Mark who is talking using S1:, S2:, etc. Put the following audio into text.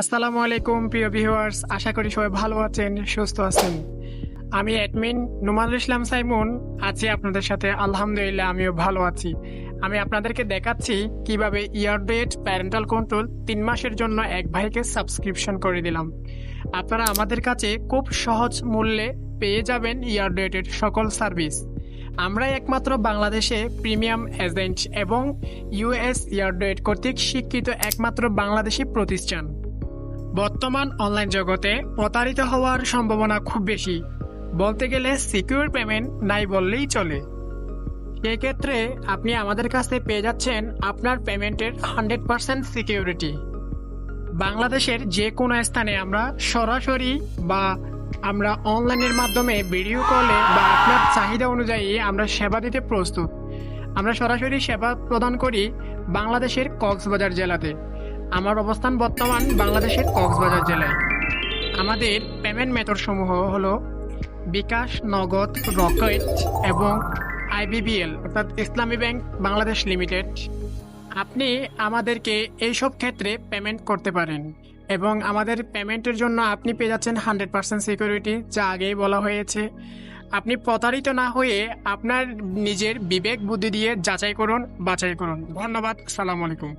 S1: আসসালামু আলাইকুম, প্রিয় ভিউয়ার্স। আশা করি সবাই ভালো আছেন, সুস্থ আছেন। আমি অ্যাডমিন নুমানুল ইসলাম সাইমুন। আছি আপনাদের সাথে। আলহামদুলিল্লাহ, আমিও ভালো আছি। আমি আপনাদেরকে দেখাচ্ছি কীভাবে ইয়ারডেট প্যারেন্টাল কন্ট্রোল তিন মাসের জন্য এক ভাইকে সাবস্ক্রিপশন করে দিলাম। আপনারা আমাদের কাছে খুব সহজ মূল্যে পেয়ে যাবেন ইয়ারডেটের সকল সার্ভিস। আমরাই একমাত্র বাংলাদেশে প্রিমিয়াম এজেন্ট এবং ইউএস ইয়ারডেট কর্তৃক স্বীকৃত একমাত্র বাংলাদেশি প্রতিষ্ঠান। বর্তমান অনলাইন জগতে প্রতারিত হওয়ার সম্ভাবনা খুব বেশি। বলতে গেলে সিকিউর পেমেন্ট নাই বললেই চলে। সেক্ষেত্রে আপনি আমাদের কাছে পেয়ে যাচ্ছেন আপনার পেমেন্টের হান্ড্রেড পার্সেন্ট সিকিউরিটি বাংলাদেশের যে কোনো স্থানে আমরা সরাসরি বা আমরা অনলাইনের মাধ্যমে ভিডিও কলে বা আপনার চাহিদা অনুযায়ী আমরা সেবা দিতে প্রস্তুত। আমরা সরাসরি সেবা প্রদান করি বাংলাদেশের কক্সবাজার জেলাতে। আমার অবস্থান বর্তমান বাংলাদেশের কক্সবাজার জেলায়। আমাদের পেমেন্ট মেথড সমূহ হলো বিকাশ, নগদ, রকেট এবং আইবিবিএল অর্থাৎ ইসলামী ব্যাংক বাংলাদেশ লিমিটেড। আপনি আমাদেরকে এইসব ক্ষেত্রে পেমেন্ট করতে পারেন এবং আমাদের পেমেন্টের জন্য আপনি পেয়ে যাচ্ছেন হান্ড্রেড পার্সেন্ট সিকিউরিটি যা আগেই বলা হয়েছে। আপনি প্রতারিত না হয়ে আপনার নিজের বিবেক বুদ্ধি দিয়ে যাচাই করুন, বাছাই করুন। ধন্যবাদ, সালাম আলাইকুম।